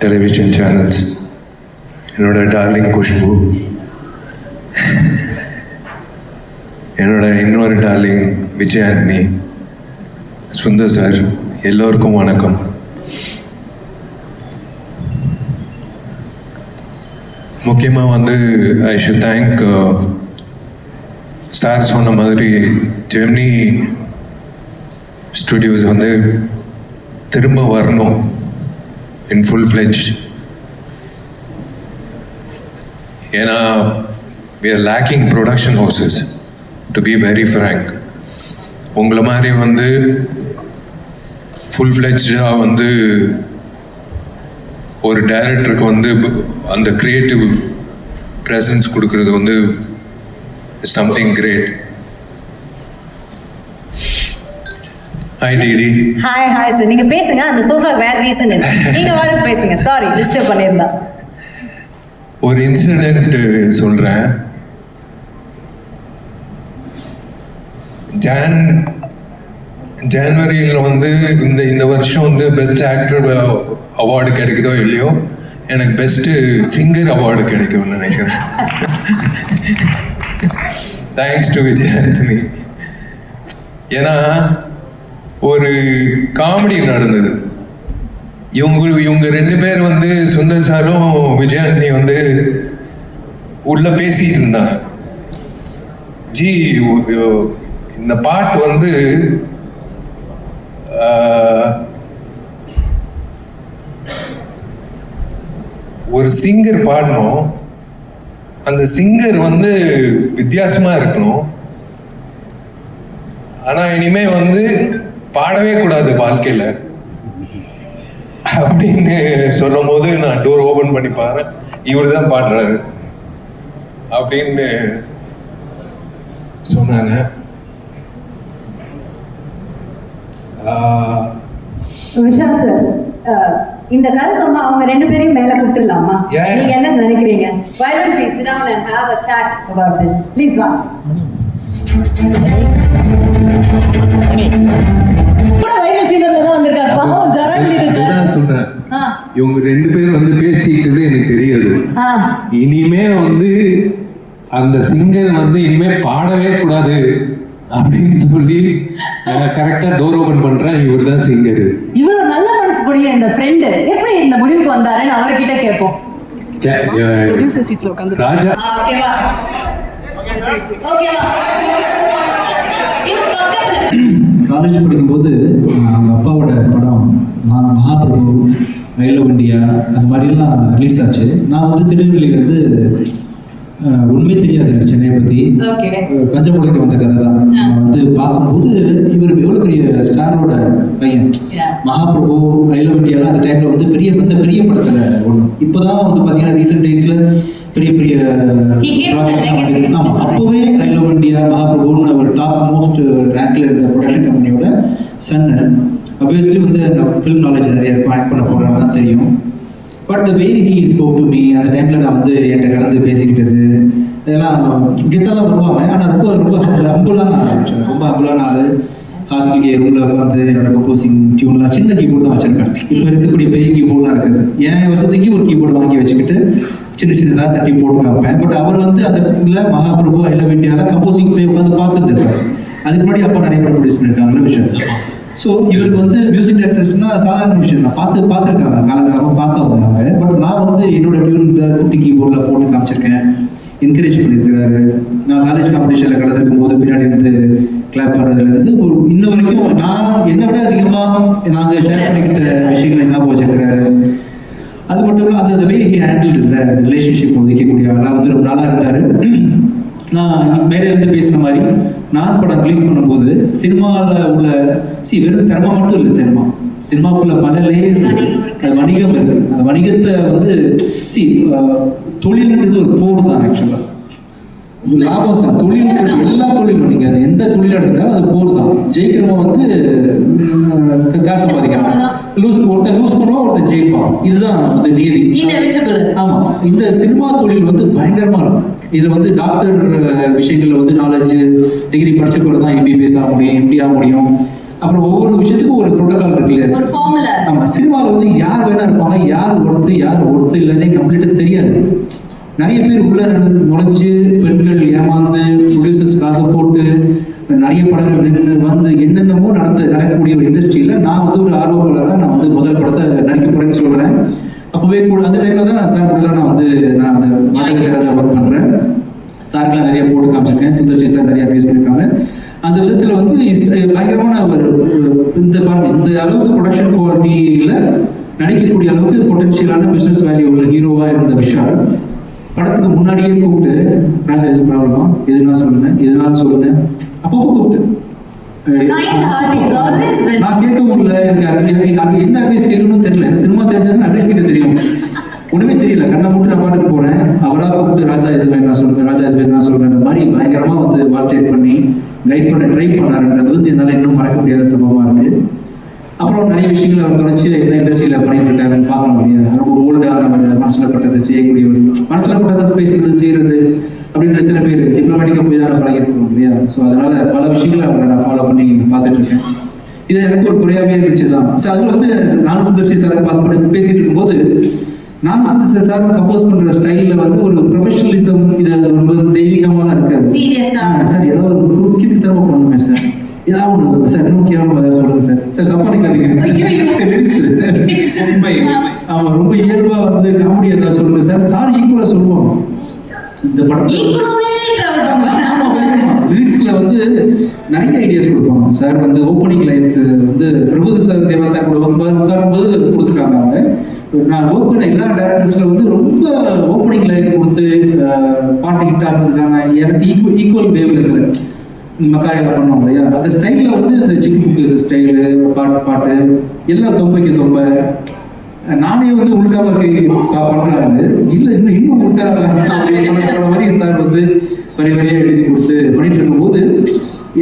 Television channels என்னோட darling Khushbu. என்னோட இன்னொரு டார்லிங் விஜய் ஆண்டனி சுந்தர் சார் எல்லோருக்கும் வணக்கம். முக்கியமாக வந்து ஐ ஷுட் தேங்க் சார் சொன்ன மாதிரி ஜெமினி ஸ்டுடியோஸ் வந்து திரும்ப வரணும். இன் ஃபுல் ஃப்ளெஜ் ஏன்னா we are lacking production houses to be very frank உங்களை மாதிரி வந்து ஃபுல் ஃப்ளெஜாக வந்து ஒரு டைரக்டருக்கு வந்து அந்த க்ரியேட்டிவ் ப்ரெசன்ஸ் கொடுக்கறது வந்து something great hi DD hi hi sir நீங்க பேசுங்க. அந்த சோஃபா வேற ரீசன் இருக்கு நீங்க வாடகை பேசுங்க. சாரி டிஸ்டர்ப் பண்ணியிருந்தா ஒரு இன்சிடென்ட் சொல்கிறேன் ஜான் ஜான்வரியில் வந்து இந்த இந்த வருஷம் வந்து பெஸ்ட் ஆக்டர் அவார்டு கிடைக்குதோ இல்லையோ? எனக்கு பெஸ்ட்டு சிங்கர் அவார்டு கிடைக்கும்னு நினைக்கிறேன். தேங்க்ஸ் டு விஜய் ஆண்டனி ஏன்னா ஒரு காமெடி நடந்தது. இவங்க இவங்க ரெண்டு பேர் வந்து சுந்தர் சாரும் விஜயாண்டி வந்து உள்ள பேசிட்டு இருந்தாங்க. ஜி இந்த பாட்டு வந்து ஒரு சிங்கர் பாடணும். அந்த சிங்கர் வந்து வித்தியாசமா இருக்கணும். ஆனா இனிமே வந்து பாடவே கூடாது வாழ்க்கையில. அப்படின்னு சொல்லும் போது நான் டோர் ஓபன் பண்ணி பாரு இவர் தான் பாடுறாரு. அப்படின்னு சொன்னாங்க. விஷால் சார் இந்த கதை சொன்னா அவங்க ரெண்டு பேரையும் மேல கூப்பிட்டுலாமா Yeah. நீங்க என்ன நினைக்கிறீங்க? Why don't we sit down and have a chat about this? Please வா. கூட சொல்றேன். இவங்க ரெண்டு பேர் வந்து பேசிக்கிட்டது எனக்கு தெரியாது. இனிமே வந்து அந்த சிங்கர் வந்து இனிமே பாடவே கூடாது அப்படின்னு சொல்லி கரெக்டா டோர் ஓபன் பண்றேன். இவர் தான் சிங்கர். இவ்வளவு நல்ல மனசு புரிய இந்த ஃப்ரெண்டு எப்படி இந்த முடிவுக்கு வந்தாருன்னு அவர்கிட்ட கேட்போம் ப்ரொடியூசர் சீட்ஸ்ல உட்காந்து ராஜா. ஓகேவா ஓகேவா காலேஜ் படிக்கும்போது மகாபிரபு ஐ லவ் இந்தியா அது மாதிரிலாம் ரிலீஸ் ஆச்சு. நான் வந்து திருநெல்வேலியிலேருந்து உண்மை தெரியாது எனக்கு சென்னையை பற்றி பஞ்சமுலைக்கு வந்த கதை தான். நான் வந்து பார்க்கும்போது இவர் எவ்வளோ பெரிய ஸ்டாரோட பையன். மகாபிரபு ஐ லவ் இந்தியாலாம் அந்த டைமில் வந்து பெரிய இந்த பெரிய படத்தில் ஒன்று இப்போ தான் வந்து பார்த்தீங்கன்னா ரீசெண்ட் டேஸில் பெரிய பெரிய அப்போவே ஐ லவ் இந்தியா மகாபிரபுன்னு ஒரு டாப் மோஸ்ட் ரேங்க்ல இருந்த ப்ரொடக்ஷன் கம்பெனியோட சன்னு அப்வியஸ்லி வந்து ஃபிலிம் நாலேஜ் நிறைய இருக்கும் ஆக்ட் பண்ண போகிறான்னு தான் தெரியும். But the way he spoke to me அந்த டைமில் நான் வந்து என்கிட்ட கலந்து பேசிக்கிட்டது இதெல்லாம் கெத்தாக தான் பண்ணுவாங்க. ஆனால் ரொம்ப ரொம்ப ஹம்புலான ஆள் ஆக்சுவலாக ரொம்ப ஹம்புலான ஆள். ஹாஸ்டலுக்கு ரூமில் உட்காந்து என்னோட கம்போசிங் டியூன்லாம் சின்ன கீபோர்டு தான் வச்சிருப்பேன் இப்போ இருக்கக்கூடிய பெரிய கீபோர்ட்லாம் இருக்குது. என் வசதிக்கு ஒரு கீபோர்டு வாங்கி வச்சுக்கிட்டு சின்ன சின்னதாக தட்டி போட்டு காமிப்பேன். பட் அவர் வந்து அந்த மகாபிரபு ஐ லவ் இந்தியாவில் கம்போசிங் போய் உட்காந்து பார்த்துருக்காரு அதுக்கு முன்னாடி அப்பா நிறைய படம் ப்ரொடியூஸ் பண்ணியிருக்காங்களே விஷயம். ஸோ இவருக்கு வந்து மியூசிக் டைரக்டர்ஸ்னா சாதாரண விஷயம் தான். பார்த்து பார்த்துருக்காங்க. காலங்காலமாக பார்த்தவங்க அவங்க. பட் நான் வந்து என்னோட டியூன் இந்த குட்டி கீபோர்டில் போட்டு காமிச்சிருக்கேன். என்கரேஜ் பண்ணியிருக்கிறாரு. நான் காலேஜ் காம்படிஷனில் கலந்துருக்கும் போது பின்னாடி இருந்து கிளாப் பண்ணுறதுலேருந்து ஒரு இன்ன வரைக்கும் நான் என்னை விட அதிகமாக நாங்கள் ஷேர் பண்ணிக்கிட்ட விஷயங்களை ஞாபகம் வச்சிருக்கிறாரு அது மட்டும் இல்லை அது அந்த வே ஹேண்டில் இல்லை ரிலேஷன்ஷிப் ஒதுக்கக்கூடிய ஆளாக வந்து ரொம்ப நாளாக இருந்தார். நான் மேலே இருந்து பேசின மாதிரி நான் படம் ரிலீஸ் பண்ணும்போது சினிமாவில் உள்ள சி வெறும் திறமை மட்டும் இல்லை சினிமா சினிமாக்குள்ள பல லேயர்ஸ் வணிகம் இருக்கு. அந்த வணிகத்தை வந்து சி தொழில்ன்றது ஒரு போர் தான் ஆக்சுவலாக லாபம் சார் தொழில் எல்லா தொழிலும் நீங்க அது எந்த தொழிலா எடுக்கிறாலும் அது போர் தான். ஜெயிக்கிறவன் வந்து காசு சம்பாதிக்கிறான். லூஸ் ஒருத்தன் லூஸ் பண்ணுவான் ஒருத்தன் ஜெயிப்பான். இதுதான் வந்து நீதி Inevitable அது. ஆமா. இந்த சினிமா தொழில் வந்து பயங்கரமா இருக்கும் இது வந்து டாக்டர் விஷயங்கள்ல வந்து நாலேஜ் டிகிரி படிச்ச கூட தான் எம்பிபிஎஸ் ஆக முடியும் எம்டி ஆக முடியும். அப்புறம் ஒவ்வொரு விஷயத்துக்கும் ஒரு ப்ரோட்டோகால் இருக்கு இல்லையா ஒரு ஃபார்முலா ஆமா சினிமாவில் வந்து யார் வேணா இருப்பாங்க யார் ஒருத்து யார் ஒருத்து இல்லைன்னே கம்ப்ளீட்டாக தெரியாது. நிறைய பேர் உள்ள நுழைஞ்சு பெண்கள் ஏமாந்து ப்ரொடியூசர்ஸ் காசை போட்டு நிறைய படங்கள் நின்று வந்து என்னென்னமோ நடந்து நடக்கக்கூடிய ஒரு இண்டஸ்ட்ரியில் நான் வந்து ஒரு ஆர்வலராக நான் வந்து முதல் படத்தை நடிக்க போறேன்னு சொல்கிறேன் அப்போவே கூட அந்த டைமில் தான் சார் கூட நான் வந்து நான் அந்த மாதக ராஜா ஒர்க் பண்ணுறேன் சார்க்கெலாம் நிறைய போட்டு காமிச்சிருக்கேன். சுந்தர்சி சார் நிறைய பேஸ் பண்ணியிருக்காங்க அந்த விதத்தில் வந்து பயங்கரமான ஒரு இந்த பாருங்க இந்த அளவுக்கு ப்ரொடக்ஷன் குவாலிட்டியில் நடிக்கக்கூடிய அளவுக்கு பொட்டன்ஷியலான பிஸ்னஸ் வேல்யூ உள்ள ஹீரோவாக இருந்த விஷால் படத்துக்கு முன்னாடியே கூப்பிட்டு ராஜா எது ப்ராப்ளமா எதுனா சொல்லுங்க எதுனாலும் சொல்லுங்க? அப்பப்போ கூப்பிட்டு. நான் கேட்க முடியல எனக்கு எனக்கு என்ன அட்வைஸ் கேட்கணும்னு தெரியல. எனக்கு சினிமா தெரிஞ்சதுன்னா அட்வைஸ் கேட்க தெரியும். ஒண்ணுமே தெரியல. கண்ணை மட்டும் நான் பாட்டுக்கு போறேன். அவரா கூப்பிட்டு ராஜா இது வேணா சொல்றேன். ராஜா இது வேணா சொல்லுங்கன்ற மாதிரி பயங்கரமா வந்து வால்டேட் பண்ணி கைட் பண்ண ட்ரை பண்ணாருன்றது வந்து என்னால இன்னும் மறக்க முடியாத சம்பவமா இருக்கு. அப்புறம் நிறைய விஷயங்கள் அவர் தொடர்ச்சி என்ன இண்டஸ்ட்ரியில் பண்ணிட்டு இருக்காருன்னு பார்க்கணும் இல்லையா? ரொம்ப போல்டாக அவர் மனசில் பட்டதை செய்யக்கூடியவர். மனசில் பட்டதை பேசுறது செய்யறது அப்படின்ற எத்தனை பேர் டிப்ளமேட்டிக்காக போய் தான் பழகிருக்கணும் இல்லையா? ஸோ அதனால பல விஷயங்களை அவரை நான் ஃபாலோ பண்ணி பார்த்துட்டு இருக்கேன். இது எனக்கு ஒரு குறையாவே இருந்துச்சு தான் ஸோ அதில் வந்து நானும் சுந்தர்சி சார் பார்த்து பேசிட்டு இருக்கும்போது நானும் சுந்தர்சி சார் கம்போஸ் பண்ற ஸ்டைலில் வந்து ஒரு ப்ரொஃபஷனலிசம் இது ரொம்ப தெய்வீகமாக இருக்காது சார் ஏதாவது ஒரு குறுக்கிட்டு தரமா பண்ணுங்க சார். ஏதாவது ஒன்று சார். இன்னும் கேவலமாக ஏதாவது சொல்லுங்க சார். சார் தப்பா நினைக்காதீங்க. லிரிக்ஸ் உண்மை ஆமா ரொம்ப இயல்பா வந்து காமெடி ஏதாவது சொல்லுங்க சார். சார் ஈக்குவலா சொல்லுவோம். இந்த பண்ணுவாங்க. லிரிக்ஸ்ல வந்து நிறைய ஐடியாஸ் கொடுப்பாங்க சார். வந்து ஓப்பனிங் லைன்ஸ் வந்து பிரபுத சார் தேவா சார் கூட உட்காரும் கொடுத்துருக்காங்க அவங்க. நான் ஒர்க் பண்ண எல்லா டேரக்டர்ஸ்ல வந்து ரொம்ப ஓப்பனிங் லைன் கொடுத்து பாட்டு ஹிட் ஆகிறதுக்கான எனக்கு ஈக்குவல் ஈக்குவல் வேவ்ல இருக்கிற மக்காயில பண்ணோம் இல்லையா? அந்த ஸ்டைலில் வந்து அந்த சிக்கு புக்கு ஸ்டைலு பாட்டு பாட்டு எல்லாம் தொம்பைக்கு தொம்பை. நானே வந்து உள்டாவா பண்ணுறாரு இல்லை இன்னும் இன்னும் உள்டா பண்ண மாதிரி சார் வந்து வரி வரியா எழுதி கொடுத்து பண்ணிட்டு இருக்கும்போது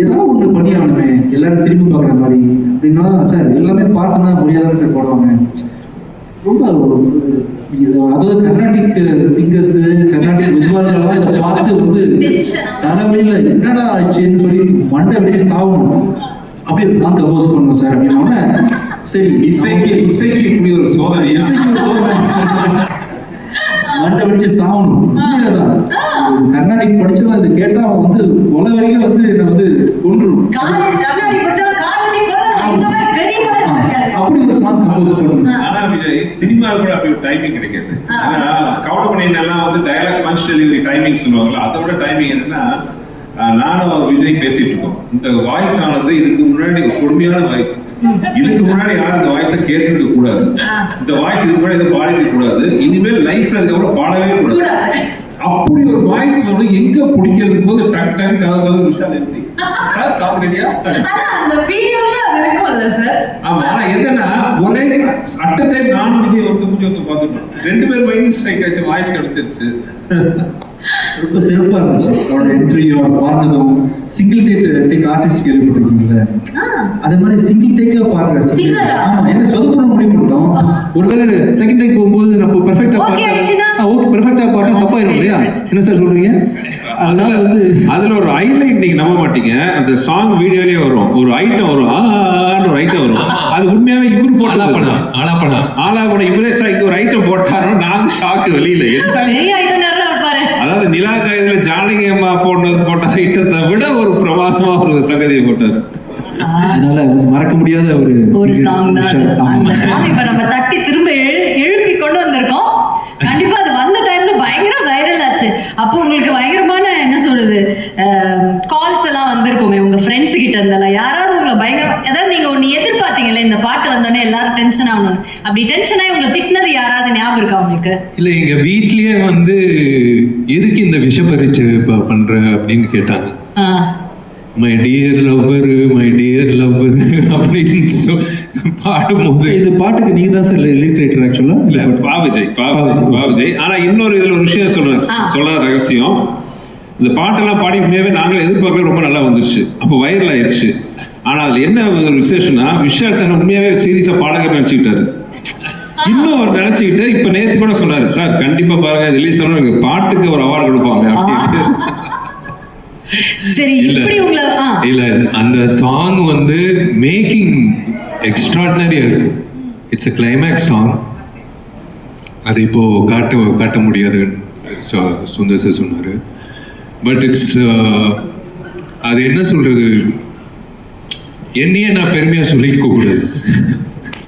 ஏதாவது ஒன்று பண்ணி ஆகணுமே எல்லாரும் திரும்பி பார்க்குற மாதிரி. அப்படின்னா சார் எல்லாமே பாட்டு தான் முடியாதானே சார் போடுவாங்க. ரொம்ப இது அதாவது கர்நாடிக் சிங்கர்ஸ் கர்நாடிக் வித்வான்கள்லாம் இதை பார்த்து வந்து. தலைவலியில என்னடா ஆச்சுன்னு சொல்லி மண்டை வெடிச்சு சாகணும் அப்படியே நான் கம்போஸ் பண்ணுவோம் சார் அப்படின்னா சரி இசைக்கு இசைக்கு இப்படி ஒரு சோதனை இசைக்கு ஒரு சோதனை. மண்டை வெடிச்சு சாகணும் உண்மையாதான். ஒரு கர்நாடிக் படிச்சவன் இதை கேட்டா அவன் வந்து கொலை வரைக்கும் வந்து என்னை வந்து கொன்றுடும் அப்படி ஒரு சாங் கம்போஸ் பண்ணணும் ஆனா விஜய் சினிமாவில் கூட அப்படி ஒரு டைமிங் கிடைக்காது ஆனா கவுடமணியெல்லாம் வந்து டயலாக் பஞ்ச் டெலிவரி டைமிங் சொல்லுவாங்கல்ல அதை விட டைமிங் என்னன்னா நானும் அவர் விஜய் பேசிட்டு இருக்கோம் இந்த வாய்ஸ் ஆனது இதுக்கு முன்னாடி ஒரு கொடுமையான வாய்ஸ் இதுக்கு முன்னாடி யாரும் இந்த வாய்ஸை கேட்டிருக்க கூடாது இந்த வாய்ஸ் இதுக்கு முன்னாடி எதுவும் பாடிட்டு கூடாது இனிமேல் லைஃப்ல இதுக்கப்புறம் பாடவே கூடாது கூடாது. அப்படி ஒரு வாய்ஸ் வந்து எங்க பிடிக்கிறது போது டக் டக் கதை கதை விஷால் எப்படி ரெடியா ஆனா அந்த வீடியோலயே அது இருக்கும்ல சார் ஆமா ஆனா என்னன்னா ஒரே அட்ட டைம் நானும் விஜய் ஒருத்தர் முடிஞ்சு ஒருத்தர் பார்த்துட்டோம் ரெண்டு பேர் மைண்ட் ஸ்ட்ரைக் ஆச்சு வாய்ஸ் கிடைச்சிருச்சு. ரொம்ப சிறப்பா இருந்துச்சு அவரோட என்ட்ரியும் அவர் பாடினதும் சிங்கிள் டேக் டேக் ஆர்டிஸ்ட் கேள்விப்பட்டிருக்கீங்களா அதே மாதிரி சிங்கிள் டேக்கா பாடுற? ஆமா என்ன சொதப்புற முடிவு பண்ணிட்டோம் ஒருவேளை செகண்ட் டேக் போகும்போது நம்ம ஆயிடுச்சுன்னா? பாட்டா ஓகே பெர்ஃபெக்ட்டா பாட்டா தப்பாயிரும் இல்லையா என்ன சார் சொல்றீங்க அதனால வந்து அதுல ஒரு ஹைலைட் நீங்க நம்ப மாட்டீங்க அந்த சாங் வீடியோலயே வரும் ஒரு ஐட்டம் வரும் ஆன்னு ஒரு ஐட்டம் வரும் அது உண்மையாவே இவரு போட்டு பண்ணா ஆலா பண்ணா ஆலா கூட இவரே சார் இங்க ஒரு ஐட்டம் போட்டாரோ நாங்க ஷாக்கு வெளியில என்ன அதாவது நிலா காயத்துல ஜானகி அம்மா போட்டது போட்ட ஐட்டத்தை விட ஒரு பிரமாதமா ஒரு சங்கதியை போட்டார். அதனால மறக்க முடியாத ஒரு ஒரு சாங் தான். அந்த சாங் இப்ப நம்ம தட்டி திரும்ப எழு- எழுப்பி கொண்டு வந்திருக்கோம். கண்டிப்பா அது வந்த டைம்ல பயங்கர வைரல் ஆச்சு. அப்போ உங்களுக்கு பயங்கரமான என்ன சொல்றது கால்ஸ் எல்லாம் வந்திருக்குமே உங்க ஃப்ரெண்ட்ஸ் கிட்ட இருந்தெல்லாம். யாராவது உங்களை பயங்கரமா அதாவது நீங்க ஒண்ணு எதிர்பார்த்தீங்கல்ல இந்த பாட்டு வந்தோடனே எல்லாரும் டென்ஷன் ஆகணும். அப்படி டென்ஷன் ஆகி உங்களை திட்டினது யாராவது ஞாபகம் இருக்கா உங்களுக்கு? இல்ல எங்க வீட்லயே வந்து எதுக்கு இந்த விஷ பரீட்சை ப- பண்ற அப்படின்னு கேட்டாங்க. My dear lover my dear lover அப்படின்னு சொ- பாடும்போது. இந்த பாட்டுக்கு நீங்க தான் சார் லிரிக் ரைட்டர் ஆக்சுவலா இல்ல பா விஜய் பா விஜய், பா விஜய் ஆனா இன்னொரு இதுல ஒரு விஷயம் சொல்றேன். ஆ. சொல்லாத ரகசியம். இந்த பாட்டெல்லாம் பாடி உண்மையாவே நாங்களே எதிர்பார்க்கல ரொம்ப நல்லா வந்துருச்சு. அப்போ வைரல் ஆயிருச்சு. ஆனா அதுல என்ன ஒரு விசேஷம்னா விஷால் தன்னை உண்மையாவே சீரியஸா பாடகர் நினைச்சுக்கிட்டாரு. இன்னும் அவர் நினைச்சுக்கிட்டு இப்ப நேத்து கூட சொன்னாரு சார் கண்டிப்பா பாருங்க ரிலீஸ் ஆனா பாட்டுக்கு ஒரு அவார்டு கொடுப்பாங்க அப்படின்னு. சரி இல்ல. இப்படி உங்களை இல்ல அந்த சாங் வந்து மேக்கிங் எக்ஸ்ட்ராடினரியா இருக்கு. இட்ஸ் a கிளைமேக்ஸ் சாங் அது இப்போ காட்ட காட்ட முடியாது சுந்தர் சார் சொன்னாரு. பட் இட்ஸ் அது என்ன சொல்றது? என்னையே நான் பெருமையா சொல்லிக்க கூடாது.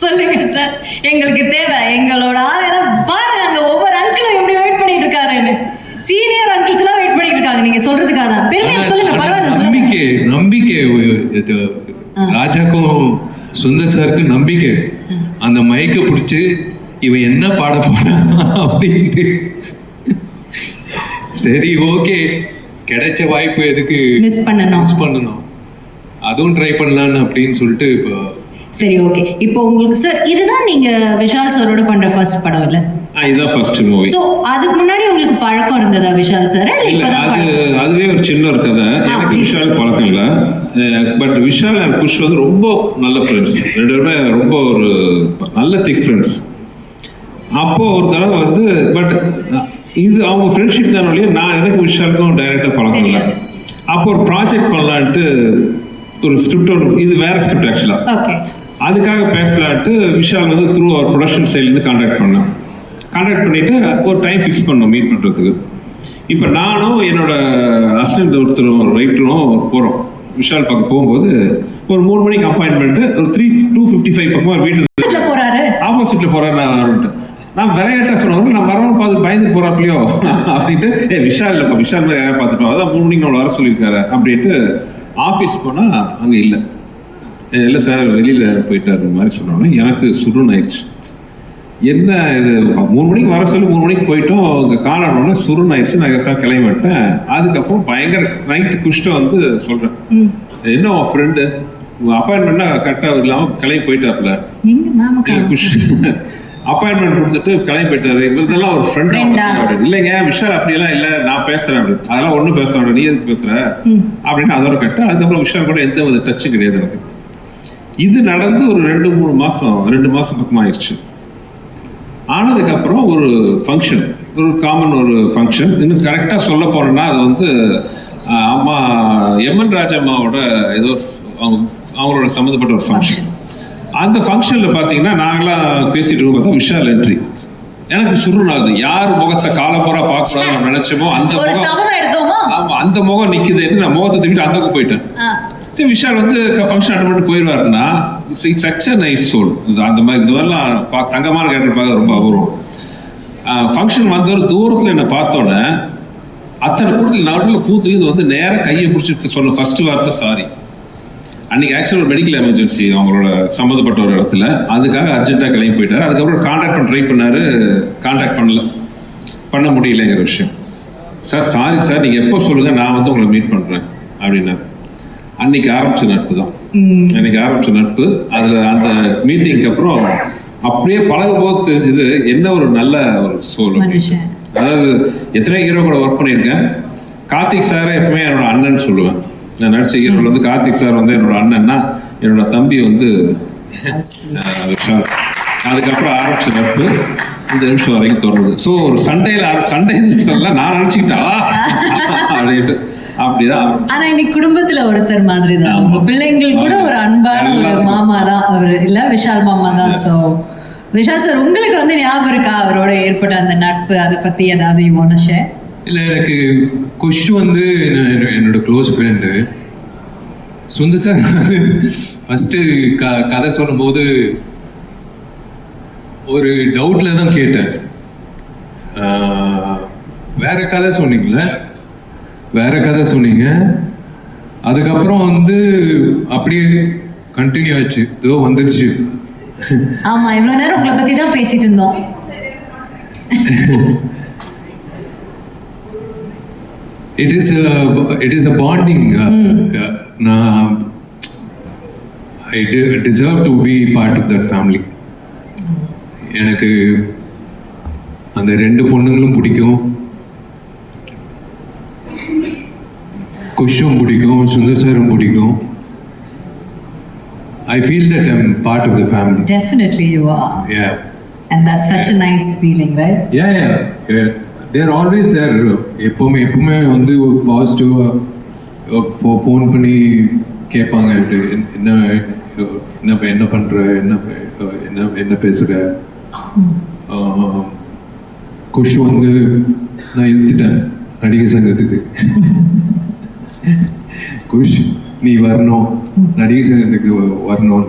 சொல்லுங்க சார். எங்களுக்கு தேவை. எங்களோட ஆளெல்லாம் பாருங்க அங்க ஒவ்வொரு அங்கிளும் எப்படி வெயிட் பண்ணிட்டு இருக்காருன்னு. சீனியர் அங்கிள்ஸ் எல்லாம் வெயிட் பண்ணிட்டு இருக்காங்க. நீங்க சொல்றதுக்காக தான். பெருமையா சொல்லுங்க பரவாயில்ல நம்பிக்கை நம்பிக்கை ராஜாக்கும் சுந்தர் சாருக்கு நம்பிக்கை. அந்த மைக்கை பிடிச்சு இவன் என்ன பாட போறான் அப்படின்ட்டு. சரி ஓகே கிடைச்ச வாய்ப்பு எதுக்கு? மிஸ் பண்ணணும். மிஸ் பண்ணணும். அதுவும் ட்ரை பண்ணலான்னு அப்படின்னு சொல்லிட்டு இப்போ சரி ஓகே இப்போ உங்களுக்கு சார் இதுதான் நீங்க விஷால் சாரோட பண்ற ஃபர்ஸ்ட் படம் இல்ல? ஆ, இதுதான் ஃபர்ஸ்ட் மூவி சோ அதுக்கு முன்னாடி உங்களுக்கு பழக்கம் இருந்ததா விஷால் சார்? இல்ல அது? அதுவே ஒரு சின்ன ஒரு கதை. எனக்கு. விஷால் பழக்கம் இல்ல. பட் விஷால் அண்ட் குஷ் வந்து ரொம்ப நல்ல ஃப்ரெண்ட்ஸ் ரெண்டு பேருமே ரொம்ப ஒரு நல்ல திக் ஃப்ரெண்ட்ஸ் அப்போ ஒரு தடவை வந்து பட் இது அவங்க ஃப்ரெண்ட்ஷிப் தான் நான் எனக்கு விஷாலுக்கும் டைரக்டாக பழக்கம் இல்லை. அப்போ ஒரு ப்ராஜெக்ட் பண்ணலான்ட்டு ஒரு ஸ்கிரிப்ட் ஒரு இது வேற ஸ்கிரிப்ட் ஆக்சுவலாக ஓகே அதுக்காக பேசலான்ட்டு விஷால் வந்து த்ரூ அவர் ப்ரொடக்ஷன் சைட்லேருந்து கான்டாக்ட் பண்ணேன் கான்டாக்ட் பண்ணிட்டு ஒரு டைம் ஃபிக்ஸ் பண்ணோம் மீட் பண்ணுறதுக்கு இப்போ நானும் என்னோட அசிஸ்டன்ட் ஒருத்தரும் ஒரு ரைட்டரும் போகிறோம் விஷால் பக்கம் போகும்போது ஒரு மூணு மணிக்கு அப்பாயின்மெண்ட்டு ஒரு த்ரீ டூ ஃபிஃப்டி ஃபைவ் பக்கமாக வீட்டு வீட்டுல போறாரு. ஆப்போசிட்ல போறாரு நான் அவர்கிட்ட. நான் விளையாட்டா சொன்னவங்க நான் வரவன் பார்த்து பயந்து போறாப்லையோ? அப்படின்ட்டு ஏ விஷால் இல்லப்பா விஷால் மாதிரி யாரை பார்த்துட்டோம் அதான் மூணு மணிக்கு அவளை வர சொல்லியிருக்காரு. அப்படின்ட்டு ஆஃபீஸ் போனா அங்க இல்லை. இல்லை சார் வெளியில போயிட்டாரு மாதிரி சொன்னோன்னே எனக்கு சுருன்னு ஆயிடுச்சு. என்ன இது? மூணு மணிக்கு வர சொல்லி மூணு மணிக்கு போயிட்டோம். அங்கே காணணும்னா சுருன்னு ஆயிடுச்சு. நான் சார் கிளம்பிட்டேன் அதுக்கப்புறம் பயங்கர நைட்டு குஷ்ட வந்து சொல்றேன். என்ன உன் ஃப்ரெண்டு அப்பாயின்மெண்ட்னா கரெக்டாக இல்லாமல் கிளம்பி போயிட்டாப்ல. குஷ் அப்பாயின்மெண்ட் கொடுத்துட்டு கிளம்பி போயிட்டாரு. இவர்தெல்லாம் ஒரு ஃப்ரெண்ட்? இல்லைங்க விஷால் அப்படியெல்லாம் இல்ல. நான் பேசுறேன் அப்படி அதெல்லாம் ஒண்ணும் பேச வேண்டாம் நீ எதுக்கு பேசுற. அப்படின்னு அதோட கட்டு அதுக்கப்புறம் விஷால் கூட எந்த ஒரு டச்சும் கிடையாது எனக்கு. இது நடந்து ஒரு ரெண்டு மூணு மாசம் ரெண்டு மாசம் பக்கமா ஆயிடுச்சு. ஆனதுக்கப்புறம் ஒரு ஃபங்க்ஷன் ஒரு காமன் ஒரு ஃபங்க்ஷன் இன்னும் கரெக்டாக சொல்ல போனோம்னா அது வந்து அம்மா எம்என் ராஜம்மாவோட ஏதோ அவங்க அவங்களோட சம்மந்தப்பட்ட ஒரு ஃபங்க்ஷன் அந்த ஃபங்க்ஷனில் பார்த்தீங்கன்னா நாங்களாம் பேசிட்டு இருக்கும் பார்த்தா விஷால் என்ட்ரி எனக்கு ஆகுது யார் முகத்தை காலம்புறா பார்க்கக்கூடாது நம்ம நினைச்சோமோ அந்த முகம் ஆமா அந்த முகம் நிக்குதுன்னு நான் முகத்தை தூக்கிட்டு அந்த போயிட்டேன். சரி விஷால் வந்து ஃபங்க்ஷன் அட்டன் பண்ணிட்டு போயிடுவாருன்னா it's such a nice soul அந்த மாதிரி இந்த மாதிரிலாம் பா தங்கமான கேரக்டர் பார்க்க ரொம்ப அபூர்வம். ஃபங்க்ஷன் வந்தவர் தூரத்தில் என்னை பார்த்தோன்னே அத்தனை கூட்டத்தில் நடுவில் பூத்து இது வந்து நேராக கையை பிடிச்சி சொன்ன ஃபர்ஸ்ட் வார்த்தை சாரி அன்னைக்கு ஆக்சுவல் ஒரு மெடிக்கல் எமர்ஜென்சி அவங்களோட சம்மந்தப்பட்ட ஒரு இடத்துல. அதுக்காக அர்ஜென்ட்டாக கிளம்பி போயிட்டாரு. அதுக்கப்புறம் காண்டாக்ட் பண்ண ட்ரை பண்ணாரு. காண்டாக்ட் பண்ணல. பண்ண முடியலங்கிற விஷயம். சார் சாரி சார் நீங்கள் எப்போ சொல்லுங்கள் நான் வந்து உங்களை மீட் பண்ணுறேன் அப்படின்னாரு. அன்னைக்கு ஆரம்பிச்ச நட்பு தான். அன்னைக்கு ஆரம்பிச்ச நட்பு. அதில் அந்த மீட்டிங்க்கு அப்புறம் அப்படியே பழகும் போது தெரிஞ்சது என்ன ஒரு நல்ல ஒரு சோல் அதாவது எத்தனை ஹீரோ கூட ஒர்க் பண்ணியிருக்கேன். கார்த்திக் சாரை எப்பவுமே என்னோட அண்ணன் சொல்லுவேன். நான் நடிச்ச ஹீரோவில் வந்து கார்த்திக் சார் வந்து என்னோட அண்ணன்னா என்னோட தம்பி வந்து விஷால். அதுக்கப்புறம் ஆரம்பிச்ச நட்பு இந்த நிமிஷம் வரைக்கும் தொடருது. ஸோ ஒரு சண்டையில் சண்டைன்னு சொல்ல நான் நினச்சிக்கிட்டா அப்படின்ட்டு. அப்படிதான். ஆனா இன்னைக்கு குடும்பத்துல ஒருத்தர் மாதிரி தான் உங்க. பிள்ளைங்கள் கூட ஒரு அன்பான ஒரு. மாமா தான் அவர். இல்ல விஷால் மாமா தான் சோ விஷால் சார் உங்களுக்கு வந்து ஞாபகம் இருக்கா? அவரோட ஏற்பட்ட அந்த நட்பு அதை பத்தி ஏதாவது யூ வாண்ட் ஷேர் இல்லை எனக்கு குஷ் வந்து என்ன- என்ன- என்னோட close friend Sundar sir first க கதை சொல்லும்போது ஒரு டவுட்டில் தான் கேட்டேன். வேற கதை சொன்னீங்களே வேற கதை சொன்னீங்க. அதுக்கப்புறம் வந்து அப்படியே கண்டினியூ ஆச்சு. இதோ வந்துருச்சு. ஆமா இவ்வளவு நேரம் உங்களை பத்தி தான் பேசிட்டு இருந்தோம். it is a it is a bonding uh, uh, நான் I de- deserve to be part of that family எனக்கு அந்த ரெண்டு பொண்ணுங்களும் பிடிக்கும் குஷும் பிடிக்கும் சுந்தர் சாரும் பிடிக்கும் I feel that I'm part of the family definitely you are yeah and that such a nice feeling right yeah yeah There always there எப்போவுமே எப்பவுமே வந்து ஒரு பாசிட்டிவாக ஃபோன் பண்ணி கேட்பாங்க. என்ன என்ன என்ன பண்ணுற என்ன என்ன என்ன பேசுகிற குஷ் வந்து நான் இழுத்துட்டேன் நடிகர் சங்கத்துக்கு. குஷ் நீ வரணும். நடிகை சங்கத்துக்கு வரணும்.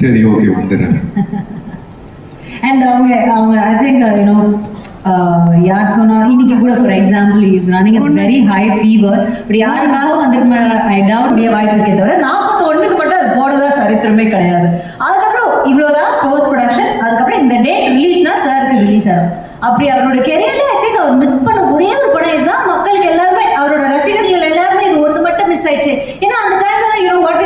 சரி ஓகே வந்துடுறேன். அண்ட் அவங்க அவங்க ஐ திங்க் யூனோ யார் சொன்னா இன்னைக்கு கூட for example is running a very high fever இப்படி யாருக்காக வந்துட்டு ஐ டவுட் உடைய வாய்ப்பு இருக்கே தவிர நாற்பத்தி ஒண்ணுக்கு மட்டும் அது போனதா சரித்திரமே கிடையாது. அதுக்கப்புறம் இவ்வளவுதான் போஸ்ட் ப்ரொடக்ஷன் அதுக்கப்புறம் இந்த டேட் ரிலீஸ்னா சாருக்கு ரிலீஸ் ஆகும். அப்படி அவரோட கெரியர்ல ஐ திங்க் அவர் மிஸ் பண்ண ஒரே ஒரு படம் இதுதான். மக்களுக்கு எல்லாருமே அவரோட ரசிகர்கள் எல்லாருமே இது ஒன்று மட்டும் மிஸ் ஆயிடுச்சு. ஏன்னா அந்த யூனோ வாட்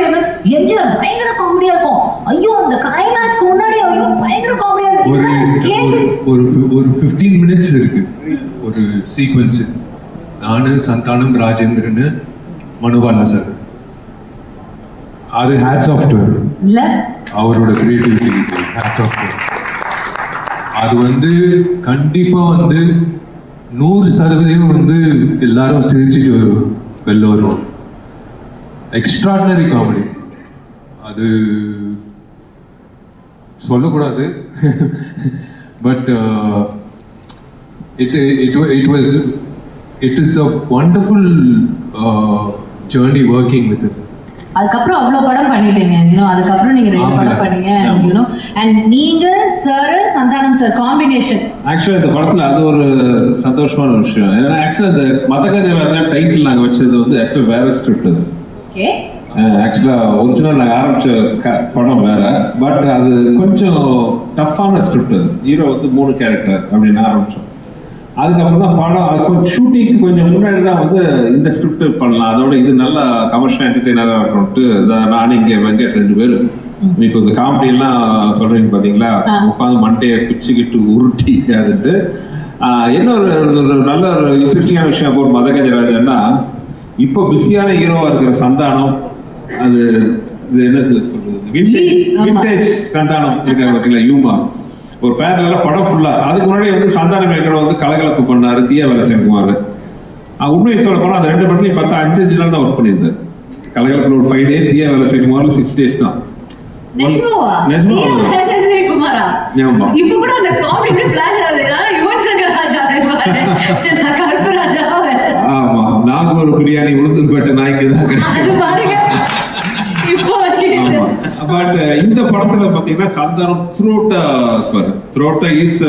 எம்ஜிஆர் பயங்கர காமெடியா இருக்கும். ஐயோ அந்த கிளைமேக்ஸ்க்கு முன்னாடி ஐயோ பயங்கர காமெடியா ஒரு இருக்கும். ஒரு ஒரு ஃபிஃப்டீன் மினிட்ஸ் இருக்கு. ஒரு சீக்வன்ஸ் நானு சந்தானம் ராஜேந்திரன் மனுபாலா சார் அது ஹேட்ஸ் ஆஃப் டு இல்ல. அவரோட கிரியேட்டிவிட்டி ஹேட்ஸ் ஆஃப் டு அது வந்து கண்டிப்பா வந்து நூறு சதவீதம் வந்து எல்லாரும் சிரிச்சுட்டு வெளில வருவோம் எக்ஸ்ட்ராடினரி காமெடி அது சொல்லக்கூடாது. But it it it was it is a wonderful journey working with அதுக்கப்புறம் அவ்வளோ படம் பண்ணிட்டீங்க அதுக்கப்புறம் நீங்க ரெண்டு. படம் பண்ணீங்க அண்ட் நீங்க சார் சந்தானம் சார் காம்பினேஷன் ஆக்சுவலாக இந்த படத்தில் அது ஒரு சந்தோஷமான விஷயம். ஏன்னா ஆக்சுவலாக இந்த மதகஜராஜன் டைட்டில் நாங்கள் வச்சது வந்து ஆக்சுவலாக வேற ஸ்கிரிப்ட் அது. ஓகே. ஆக்சுவலாக ஒரிஜினல் நாங்கள் ஆரம்பிச்ச க படம் வேற. பட் அது கொஞ்சம் டஃப்பான ஸ்கிரிப்ட் அது. ஹீரோ வந்து மூணு கேரக்டர் அப்படின்னு ஆரம்பித்தோம் அதுக்கப்புறம் தான் படம் அது கொஞ்சம் ஷூட்டிங்க்கு கொஞ்சம் முன்னாடி தான் வந்து இந்த ஸ்கிரிப்ட் பண்ணலாம். அதோட இது நல்லா கமர்ஷியல் என்டர்டெய்னராக இருக்கணும்ட்டு நானும் இங்கே வெங்கட் ரெண்டு பேரும். இப்போ இந்த காமெடி எல்லாம் சொல்றீங்க பாத்தீங்களா? ஆ. உட்காந்து மண்டையை பிச்சுக்கிட்டு உருட்டி அதுட்டு என்ன ஒரு நல்ல ஒரு இன்ட்ரெஸ்டிங்கான விஷயம் அப்போ மதகஜராஜன்னா இப்போ பிஸியான ஹீரோவா இருக்கிற சந்தானம் அது இது என்னது சொல்றது? விண்டேஜ் ஆமா. விண்டேஜ் சந்தானம் இருக்காங்க பார்த்தீங்களா? யூமா ஒரு பேரல படம் ஃபுல்லா அதுக்கு முன்னாடி வந்து சந்தானம் ஏற்கனவே வந்து கலகலப்பு பண்ணாரு தீயா வேலை செங்குமார் உண்மையை சொல்ல போனா அந்த ரெண்டு படத்துலையும் பார்த்தா அஞ்சு அஞ்சு நாள் தான் ஒர்க் பண்ணியிருந்தார் கலகலப்புல ஒரு ஃபைவ் டேஸ் தீயா வேலை செங்குமார்ல சிக்ஸ் டேஸ் தான். நிஜமா ஆமா. இப்ப கூட அந்த காமெடி இப்படி ஃபிளாஷ் ஆகுது ஆ, யுவன் சங்கர் ராஜா அப்படிம்பாரு. நான் கருப்பு ராஜாவா வேற. ஆமா நாகூர் பிரியாணி உளுந்தூர்பேட்டை நாய்க்கு தான். பட் இந்த படத்துல பாத்தீங்கன்னா சந்தானம் த்ரோட்டா இருப்பாரு த்ரோட்டா இஸ்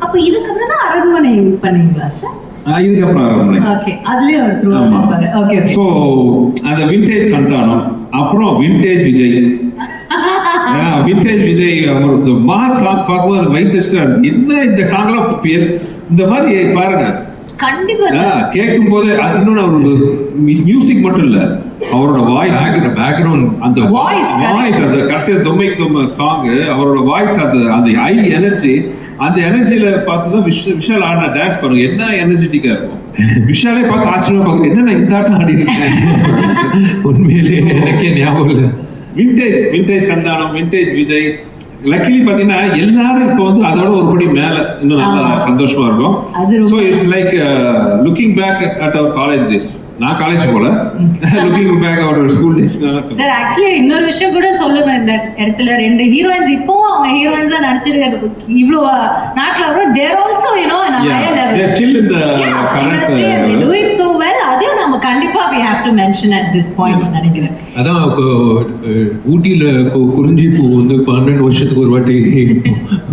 அப்ப இதுக்கப்புறம் தான் அரண்மனை பண்ணீங்களா சார் இதுக்கப்புறம் ஆரம்பி ஓகே அதுலயும் அவர் த்ரூ ஆமா. இருப்பாரு ஓகே ஸோ அந்த விண்டேஜ் சந்தானம். அப்புறம் விண்டேஜ் விஜய். விண்டேஜ் விஜய் அவர் மாஸ் சாங் பார்க்கும்போது வைத்தஸ்டா என்ன இந்த சாங்லாம் இந்த மாதிரி பாருங்க. கேட்கும் போது இன்னொன்று அவரோட மியூசிக் மட்டும் இல்ல அவரோட வாய்ஸ் பேக்ரவுண்ட் அந்த Voice, வாய்ஸ் அந்த கடைசியில் தொம்மை தொம்ம சாங் அவரோட வாய்ஸ் அந்த அந்த ஐ எனர்ஜி அந்த எனர்ஜியில பார்த்து தான் விஷ விஷால் ஆடின டான்ஸ் பாருங்க என்ன எனர்ஜெட்டிக்கா இருக்கும்? விஷாலே பார்த்து ஆச்சரியமா பார்க்க என்ன நான் இந்த ஆட்டம் ஆடி உண்மையிலேயே எனக்கே ஞாபகம் இல்லை. Vintage vintage Santhanam vintage Vijay. Luckily பாத்தீங்கன்னா எல்லாரும் இப்போ வந்து அதோட ஒரு படி மேல இன்னும் நல்லா. சந்தோஷமா இருக்கும். So it's like looking back at our college days நான் காலேஜ் போல. Looking back our school days sir actually இன்னொரு விஷயம் கூட சொல்லணும். இந்த இடத்துல ரெண்டு ஹீரோயின்ஸ் இப்போ அவங்க ஹீரோயின்ஸா நடிச்சிருக்கிறது. இவ்வளோ நாட்டில் கூட there also you know higher they're level still in the அதையும் நம்ம கண்டிப்பா we have to mention at this point நினைக்கிறேன். அதான் ஊட்டியில குறிஞ்சி பூ வந்து பன்னெண்டு வருஷத்துக்கு ஒரு வாட்டி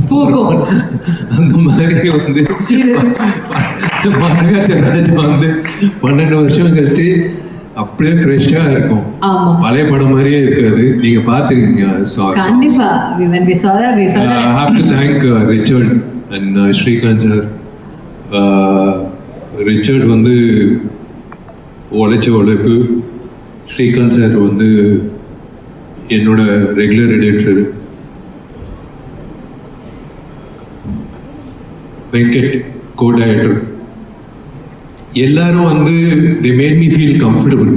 பூக்கும். அந்த மாதிரி வந்து வந்து பன்னெண்டு வருஷம் கழிச்சு அப்படியே ஃப்ரெஷ்ஷா இருக்கும். பழைய படம் மாதிரியே இருக்காது. நீங்க பாத்துருக்கீங்க கண்டிப்பா. We- when we saw that we felt I have to thank uh, Richard and uh, sir. Uh, Richard வந்து உழைச்ச உழைப்பு ஸ்ரீகாந்த் சார் வந்து என்னோட regular editor Venkat co director எல்லாரும் வந்து they made me feel comfortable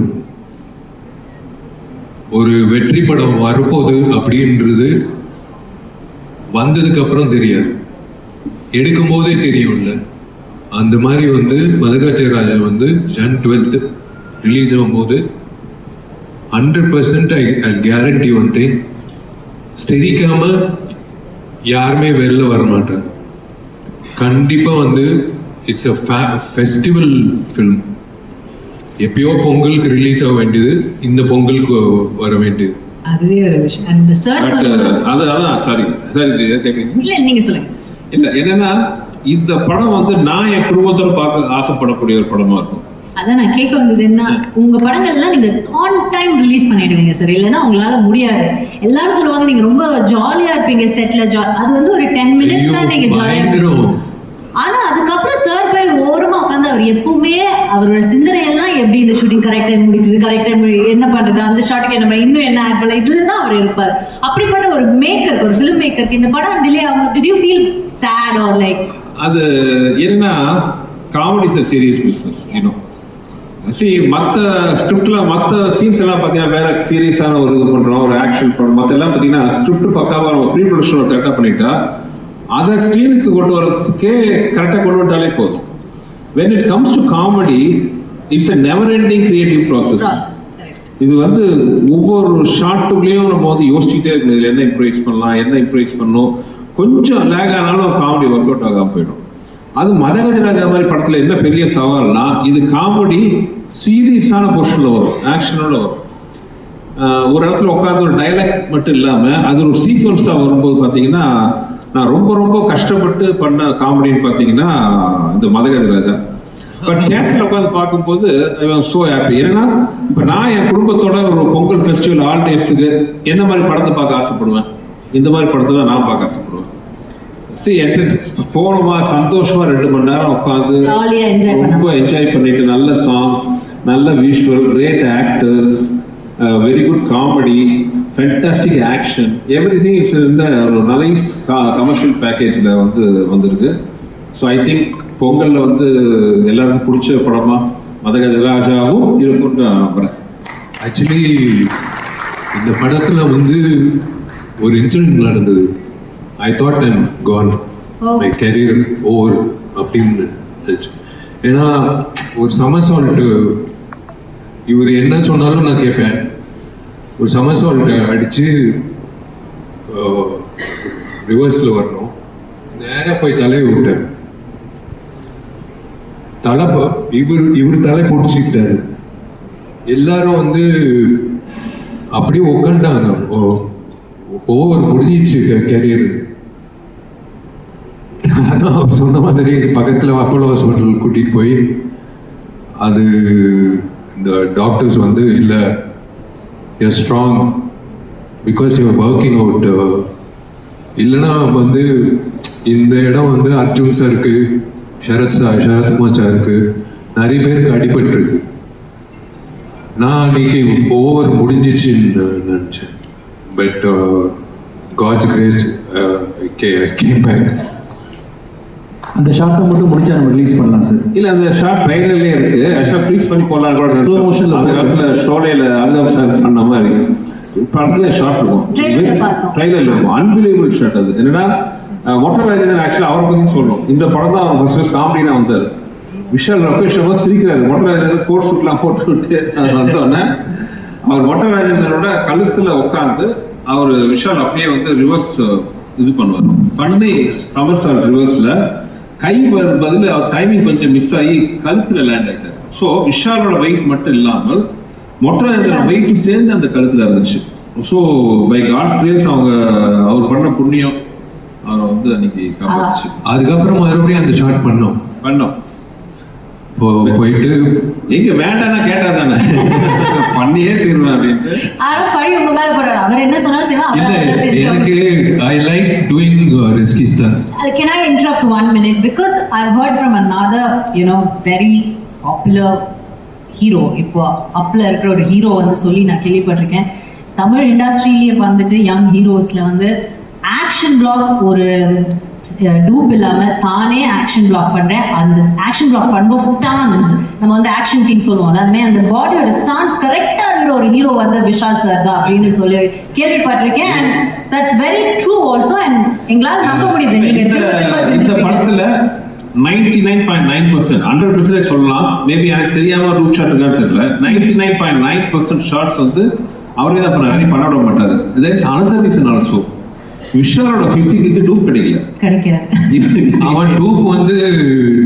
ஒரு வெற்றி படம் வரப்போகுது அப்படின்றது வந்ததுக்கப்புறம் தெரியாது. எடுக்கும்போதே தெரியும்ல. அந்த மாதிரி வந்து மதகாச்சராஜன் வந்து ஜன் டுவெல்த்து ரிலீஸ் ஆகும்போது hundred percent I I guarantee one thing சிரிக்காம யாருமே வெளில வர மாட்டாங்க. கண்டிப்பாக வந்து இட்ஸ் அ ஃபெஸ்டிவல் ஃபில்ம் எப்பயோ பொங்கலுக்கு ரிலீஸ் ஆக வேண்டியது இந்த பொங்கலுக்கு வர வேண்டியது. அதுவே ஒரு விஷயம். அந்த சார் அது அதான் சாரி சாரி கேட்குறீங்க இல்ல நீங்க சொல்லுங்க. இல்ல என்னன்னா இந்த படம் வந்து நான் என் குடும்பத்தோட பார்க்க ஆசைப்படக்கூடிய ஒரு படமா இருக்கும். அதான் நான் கேட்க வந்தது என்ன உங்க படங்கள்லாம் நீங்க ஆன் டைம் ரிலீஸ் பண்ணிடுவீங்க சார் இல்லைன்னா உங்களால முடியாது. எல்லாரும் சொல்லுவாங்க நீங்க ரொம்ப ஜாலியா இருப்பீங்க செட்ல அது வந்து ஒரு டென் மினிட்ஸ் தான் நீங்க ஜாலியா ஆனா அதுக்கப்புறம் சார் போய் ஓரமா உட்காந்து அவர் எப்பவுமே அவரோட சிந்தனை எல்லாம் எப்படி இந்த ஷூட்டிங் கரெக்ட் டைம் முடிக்குது கரெக்ட் டைம் என்ன பண்றது அந்த ஷாட்டுக்கு என்ன பண்ண- இன்னும் என்ன ஆட் பண்ணலாம் இதுல தான் அவர் இருப்பார். அப்படிப்பட்ட ஒரு மேக்கர் ஒரு ஃபிலிம் மேக்கருக்கு இந்த படம் டிலே ஆகும். Did you feel sad or like அது என்னன்னா comedy serious business you know C மற்ற ஸ்கிரிப்ட்ல மற்ற சீன்ஸ் எல்லாம் பார்த்தீங்கன்னா வேற சீரியஸான ஒரு இது பண்றோம் ஒரு ஆக்ஷன் படம் மற்ற எல்லாம் பார்த்தீங்கன்னா ஸ்கிரிப்ட் பக்காவா நம்ம ப்ரீ ப்ரொடக்ஷன் கரெக்டாக பண்ணிட்டா அதை ஸ்க்ரீனுக்கு கொண்டு வரதுக்கே கரெக்டாக கொண்டு வந்துட்டாலே போதும். When it comes to comedy it's never ending creative process. Process இது வந்து ஒவ்வொரு ஷார்ட்டுக்குள்ளேயும் நம்ம வந்து யோசிச்சுட்டே இருக்கணும். இதுல என்ன இம்ப்ரூவைஸ் பண்ணலாம் என்ன இம்ப்ரூவைஸ் பண்ணணும். கொஞ்சம் லேக் ஆனாலும் காமெடி ஒர்க் அவுட் ஆகாம போயிடும். அது மதகஜராஜா மாதிரி படத்துல என்ன பெரிய சவால்னா இது காமெடி சீரியஸான போர்ஷன்ல வரும் ஆக்ஷனோட வரும். ஒரு இடத்துல உட்காந்து ஒரு டைலாக் மட்டும் இல்லாம அது ஒரு சீக்வன்ஸா வரும்போது பாத்தீங்கன்னா நான் ரொம்ப ரொம்ப கஷ்டப்பட்டு பண்ண காமெடின்னு பாத்தீங்கன்னா இந்த மதகஜராஜா பட் தியேட்டர்ல உட்காந்து பார்க்கும்போது சோ ஹாப்பி ஏன்னா இப்ப நான் என் குடும்பத்தோட ஒரு பொங்கல் ஃபெஸ்டிவல் ஹாலிடேஸ்க்கு என்ன மாதிரி படத்தை பார்க்க ஆசைப்படுவேன்? இந்த மாதிரி படத்தை தான் நான் பார்க்க ஆசைப்படுவேன். போனோமா சந்தோஷமா ரெண்டு மணி நேரம் உட்காந்து. ரொம்ப என்ஜாய் பண்ணிட்டு நல்ல சாங்ஸ் நல்ல visual great actors very good comedy fantastic action everything it's இந்த ஒரு நைஸ் கமர்ஷியல் பேக்கேஜில் வந்து வந்திருக்கு. ஸோ ஐ திங்க் பொங்கலில் வந்து எல்லாருக்கும் பிடிச்ச படமா மதகஜராஜாவும் இருக்கும்னு நான் நம்புறேன். ஆக்சுவலி இந்த படத்துல வந்து ஒரு இன்சிடென்ட் நடந்தது. I thought I'm gone. My career over அப்படின்னு நினைச்சு. ஏன்னா ஒரு சமசால்ட் இவர் என்ன சொன்னாலும் நான் கேட்பேன். ஒரு சமசால்ட் அடிச்சு ரிவர்ஸில் வரணும். நேராக போய் தலையை விட்டேன். தலை இவர் இவர் தலை பிடிச்சிக்கிட்டாரு. எல்லாரும் வந்து அப்படியே உட்காந்துட்டாங்க ஓவர் முடிஞ்சிச்சு கெரியர் அவர் சொன்ன மாதிரி பக்கத்தில் அப்போலோ ஹாஸ்பிட்டல் கூட்டிகிட்டு போய் அது இந்த டாக்டர்ஸ் வந்து இல்லை you strong because you working out இல்லைன்னா வந்து இந்த இடம் வந்து அர்ஜுன் சாருக்கு ஷரத் சார் சரத்குமார் சாருக்கு நிறைய பேருக்கு அடிபட்டுருக்கு. நான் அன்னைக்கு ஓவர் முடிஞ்சிச்சுன்னு நினச்சேன். பட் காட்ஸ் கிரேஸ் கே கேம் பேக் அந்த ஷார்ட்டை மட்டும் முடிச்சா நம்ம ரிலீஸ் பண்ணலாம் சார் இல்ல அந்த ஷார்ட் ட்ரைலர்லயே இருக்கு. ஆக்சுவலா ஃப்ரீஸ் பண்ணி போடலாம் கூட Slow motion ல அந்த காலத்துல ஷோலையில அமிதாப் சார் பண்ண மாதிரி. படத்துல ஷார்ட் இருக்கும். ட்ரைலர்ல இருக்கும். அன்பிலீவபிள் ஷார்ட் அது. என்னன்னா ராஜேந்திரன் ஆக்சுவலா அவரை பத்தி சொல்லணும் இந்த படம் தான் அவர் ஃபர்ஸ்ட் காமெடினா வந்தார். விஷால் ரமேஷ் ரொம்ப சிரிக்கிறாரு. மொட்டை ராஜேந்திரன் கோட் சூட்லாம் போட்டு விட்டு அவர் வந்தோடனே அவர் மொட்டை ராஜேந்திரனோட கழுத்துல உட்காந்து அவர் விஷால் அப்படியே வந்து ரிவர்ஸ் இது பண்ணுவார். பண்ணி சமர்சால் ரிவர்ஸ்ல கை பதில் அவர் டைமிங் கொஞ்சம் மிஸ் ஆகி கழுத்துல லேண்ட் ஆயிட்டார். ஸோ விஷாலோட வெயிட் மட்டும் இல்லாமல் மொட்டை வெயிட்டும் சேர்ந்து அந்த கழுத்துல இருந்துச்சு. ஸோ பை காட்ஸ் கிரேஸ் அவங்க அவர் பண்ண புண்ணியம் அவரை வந்து அன்னைக்கு காப்பாத்துச்சு. அதுக்கப்புறம் மறுபடியும் அந்த ஷார்ட் பண்ணோம். பண்ணோம். போயிட்டு எங்க வேண்டாம்னா கேட்டா தானே பண்ணியே தீர்வேன் அப்படின்ட்டு. ஆனா பழி உங்க மேல போடுறாரு. அவர் என்ன சொன்னாலும் செஞ்சு எனக்கு I like doing risky stunts Can I interrupt one minute? Because I've heard from another, you know, very popular hero. இப்போ அப்பில் இருக்கிற ஒரு ஹீரோ வந்து சொல்லி நான் கேள்விப்பட்டிருக்கேன். தமிழ் இண்டஸ்ட்ரியிலேயே வந்துட்டு யங் ஹீரோஸில் வந்து ஆக்ஷன் பிளாக் ஒரு டூப் இல்லாமல் தானே ஆக்ஷன் பிளாக் பண்ணுறேன் அந்த ஆக்ஷன் பிளாக் பண்ணும்போது ஸ்டான்ஸ் நம்ம வந்து ஆக்ஷன் டீம் சொல்லுவோம்ல அதுமாதிரி அந்த பாடியோட ஸ்டான்ஸ் கரெக்டாக இருக்கிற ஒரு ஹீரோ வந்து விஷால் சார் தான் அப்படின்னு சொல்லி கேள்விப்பட்டிருக்கேன். And that's very true also and எங்களால் நம்ப முடியுது. நீங்க இந்த. படத்துல ninety nine point nine percent hundred percentage சொல்லலாம். மேபி எனக்கு தெரியாம ரூட் ஷாட் இருக்கான்னு தெரியல. Ninety nine point nine percent shots வந்து அவரே தான் பண்ணாரு. பண்ண விட மாட்டாரு. தேட்ஸ் அனதர் ரீசன் ஆல்சோ விஷாலோட பிசிக்கு டூப் கிடைக்கல. கிடைக்கிறார் அவன் டூப் வந்து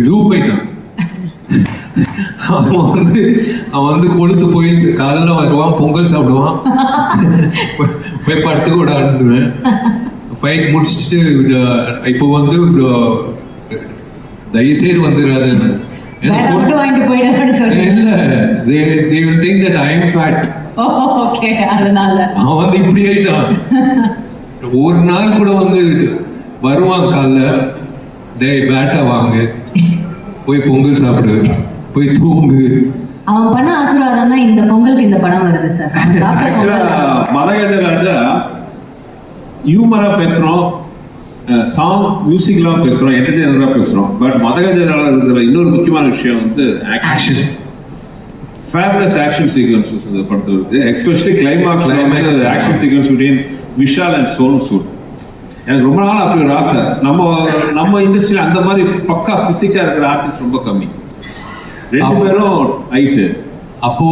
டூப் ஆயிட்டான். அவன் வந்து அவன் வந்து கொளுத்து போய் காலைல வருவான் பொங்கல் சாப்பிடுவான். போய்- படுத்து கூட ஆடுவேன் ஃபைட் முடிச்சுட்டு இப்போ வந்து தயவுசெய்து வந்துடாது. இல்ல they they will think that I am fat okay அதனால. அவன் வந்து இப்படி ஆயிட்டான். ஒரு நாள் கூட வந்து வருவான் காலைல டேய் பேட்டா வாங்கு. போய் பொங்கல் சாப்பிடு. போய் தூங்கு. அவன் பண்ண ஆசீர்வாதம் தான் இந்த பொங்கலுக்கு இந்த படம் வருது சார் மதகஜ ராஜா ஹியூமரா பேசுறோம். சாங் மியூசிக்லாம் பேசுறோம் என்டர்டெய்னரா பேசுறோம். பட் மதகஜ ராஜா இருக்கிற இன்னொரு முக்கியமான விஷயம் வந்து ஆக்ஷன் ஃபேபரஸ் ஆக்ஷன் சீக்வன்சஸ் இந்த படத்துல இருக்கு. Especially climax. Action sequence between Vishal and Sonu Sood எனக்கு ரொம்ப நாள் அப்படி ஒரு ஆசை. நம்ம நம்ம இண்டஸ்ட்ரியில அந்த மாதிரி பக்கா பிசிக்கா இருக்கிற ஆர்டிஸ்ட் ரொம்ப கம்மி. ரெண்டு. பேரும் ஹைட்டு அப்போ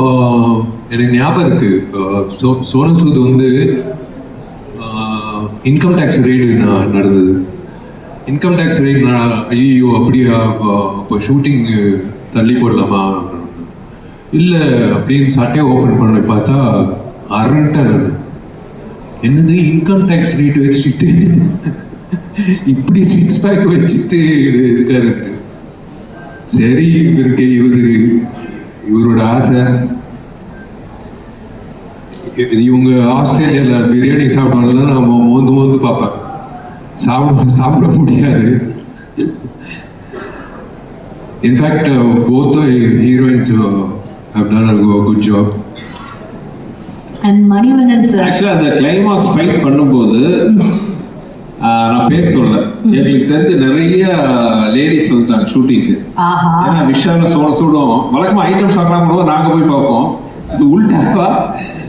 ஆஹ், எனக்கு ஞாபகம் இருக்கு. ஆஹ், சோ- சோனு சூத் வந்து இன்கம் டேக்ஸ் ரெய்டு நடந்தது. இன்கம் டேக்ஸ் ரெய்டு ஐயோ அப்படியா அப்போ- அப்போ ஷூட்டிங் தள்ளி போடலாமா? இல்லை அப்படின்னு சட்டையை ஓப்பன் பண்ணி பார்த்தா அரண்டன் நான் என்னது இன்கம் டேக்ஸ் ரேட் வச்சுட்டு? இப்படி சிக்ஸ் பேக் வச்சுட்டு இருக்காரு. சரி இவருக்கு இவரு இவரோட ஆசை. இவங்க ஆஸ்திரேலியாவில் பிரியாணி சாப்பிட்றதுல நான் மோந்து மோந்து பார்ப்பேன். சாப்பிட சாப்பிட முடியாது. In fact both heroines have done good job and Manivannan sir actually அந்த கிளைமாக்ஸ் ஃபைட் பண்ணும்போது ஆஹ், நான் பேர் சொல்ல எங்களுக்கு தெரிஞ்ச நிறைய லேடிஸ் வந்துட்டாங்க ஷூட்டிங்க்கு ஏன்னா விஷால சோழ சூடும். வழக்கமா ஐட்டம் சாப்பிடாம போது நாங்க போய் பார்ப்போம். இது உல்டாவா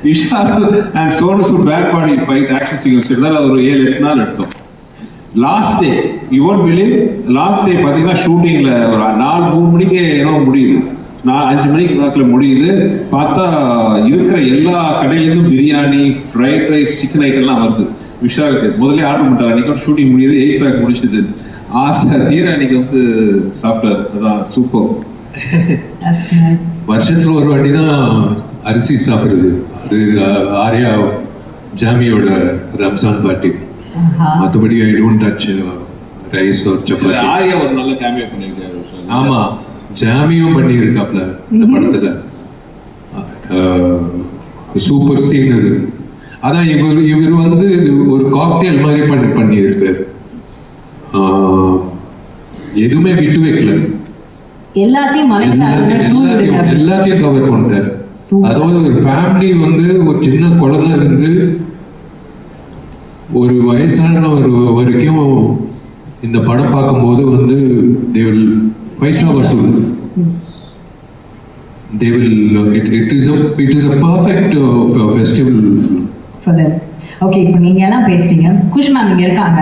Vishal and Sonu Sood back body fight action sequence எடுத்தால் அது ஒரு ஏழு எட்டு நாள் எடுத்தோம். Last day you won't believe last day பார்த்தீங்கன்னா ஷூட்டிங்ல ஒரு நாலு மூணு மணிக்கு ஏதோ முடியுது. நான் அஞ்சு மணிக்கு வாக்கில் முடியுது. பார்த்தா இருக்கிற எல்லா கடையிலேருந்தும் பிரியாணி ஃப்ரைட் ரைஸ் சிக்கன் ஐட்டம்லாம் வருது. விஷாலுக்கு. முதல்ல ஆர்டர் பண்ணிட்டாரு. அன்னைக்கு ஷூட்டிங் முடியுது. எயிட் பேக் முடிச்சது. ஆசை. தீர அன்னைக்கு வந்து சாப்பிட்டாரு. அதான் சூப்பர். வருஷத்துல ஒரு வாட்டி தான் அரிசி சாப்பிடுறது. அது ஆர்யா ஜாமியோட ரம்ஜான் பார்ட்டி ஆஹா. மற்றபடி ஐ டோன்ட் டச் ரைஸ் ஒரு சப்பாத்தி ஆர்யா ஒரு நல்ல கேமியோ பண்ணியிருக்காரு விஷால். ஜாமியும் பண்ணியிருக்காப்ல இந்த படத்துல. சூப்பர் சீன் அது. அதான் இவர் இவர் வந்து ஒரு காக்டெயில் மாதிரி பண்ணி பண்ணியிருக்காரு. எதுவுமே விட்டு வைக்கல. எல்லாத்தையும் எல்லாத்தையும் கவர் பண்ணிட்டாரு. அதாவது ஒரு ஃபேமிலி வந்து ஒரு சின்ன குழந்தை இருந்து ஒரு வயசான ஒரு வரைக்கும் இந்த படம் பார்க்கும்போது வந்து will பைசா they will it, it is a it is a perfect festival for them. Okay இப்போ நீங்க எல்லாம் பேசிட்டீங்க குஷ் மேம் இங்க இருக்காங்க